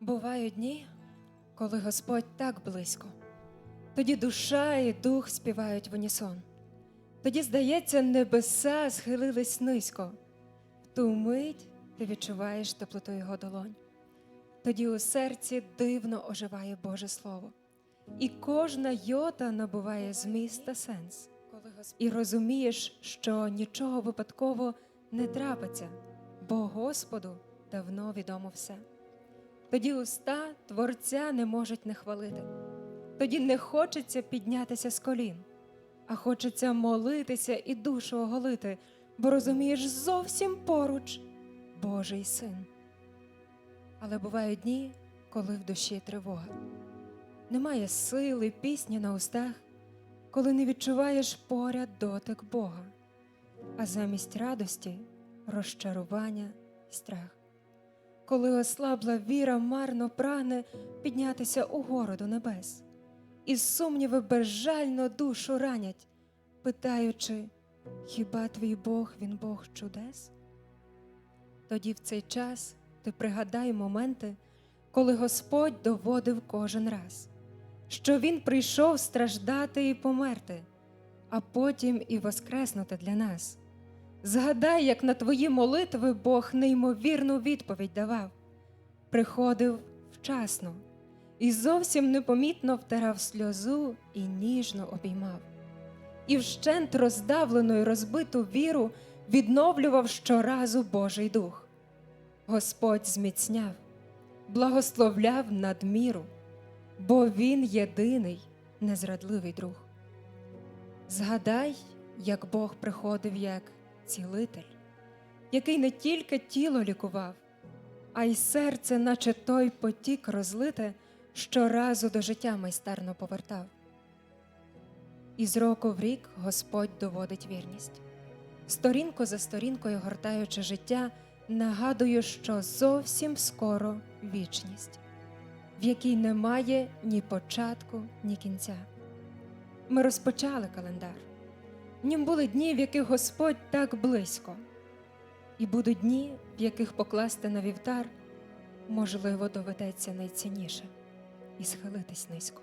Бувають дні, коли Господь так близько. Тоді душа і дух співають в унісон. Тоді, здається, небеса схилились низько. В ту мить ти відчуваєш теплоту його долонь. Тоді у серці дивно оживає Боже Слово, і кожна йота набуває зміст та сенс. І розумієш, що нічого випадково не трапиться, бо Господу давно відомо все. Тоді уста Творця не можуть не хвалити. Тоді не хочеться піднятися з колін, а хочеться молитися і душу оголити, бо розумієш зовсім поруч Божий син. Але бувають дні, коли в душі тривога. Немає сили, пісні на устах, коли не відчуваєш поряд дотик Бога, а замість радості розчарування страх коли ослабла віра марно прагне піднятися угору до небес, і сумніви безжально душу ранять, питаючи, хіба твій Бог він Бог чудес? Тоді в цей час ти пригадай моменти, коли Господь доводив кожен раз, що Він прийшов страждати і померти, а потім і воскреснути для нас. Згадай, як на твої молитви Бог неймовірну відповідь давав, приходив вчасно і зовсім непомітно втирав сльозу і ніжно обіймав, і вщент роздавлену й розбиту віру відновлював щоразу Божий дух. Господь зміцняв, благословляв надміру, бо Він єдиний незрадливий друг. Згадай, як Бог приходив як цілитель, який не тільки тіло лікував, а й серце, наче той потік розлите, щоразу до життя майстерно повертав. І з року в рік Господь доводить вірність. Сторінку за сторінкою гортаючи життя, нагадую, що зовсім скоро вічність, в якій немає ні початку, ні кінця. Ми розпочали календар. Нім були дні, в яких Господь так близько, і будуть дні, в яких покласти на вівтар, можливо, доведеться найцінніше і схилитись низько.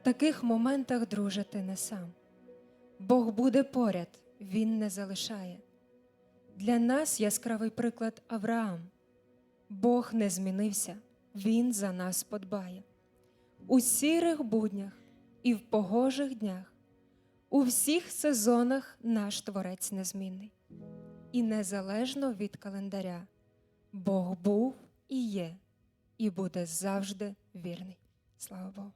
В таких моментах, друже, ти не сам. Бог буде поряд, Він не залишає. Для нас яскравий приклад Авраам. Бог не змінився, Він за нас подбає. У сірих буднях і в погожих днях. У всіх сезонах наш Творець незмінний, і незалежно від календаря, Бог був і є, і буде завжди вірний. Слава Богу.